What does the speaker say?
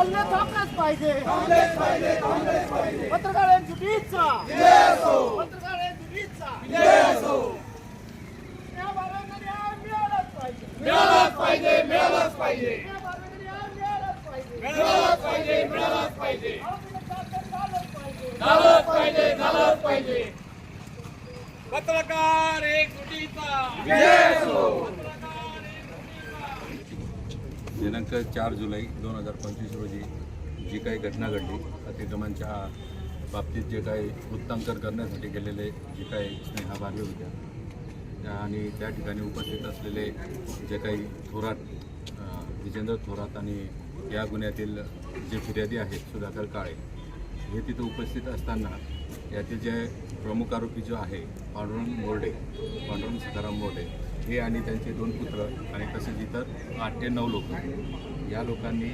हल्ले थांबलेच पाहिजे. पत्रकारांची बाबांना न्याय मिळालाच पाहिजे. मिळालाच पाहिजे मिळालाच पाहिजे. मिळालाच पाहिजे. मिळालाच पाहिजे मिळालाच पाहिजे. झालंच झालंच पत्रकार एक जुटीचा दिनांक चार जुलै दोन हजार पंचवीस रोजी जी काही घटना घडली अतिक्रमणच्या बाबतीत जे काही उत्तांकर करण्यासाठी गेलेले जे काही स्नेहा बारवे होत्या आणि त्या ठिकाणी उपस्थित असलेले जे काही थोरात विजेंद्र थोरात आणि या गुन्ह्यातील जे फिर्यादी आहेत सुधाकर काळे हे तिथं उपस्थित असताना यातील जे प्रमुख आरोपी जो आहे पांडुरंग मोर्डे पांडुरंग सीताराम मोर्डे हे आणि त्यांचे दोन पुत्र आणि तसेच इतर आठ ते नऊ लोक. या लोकांनी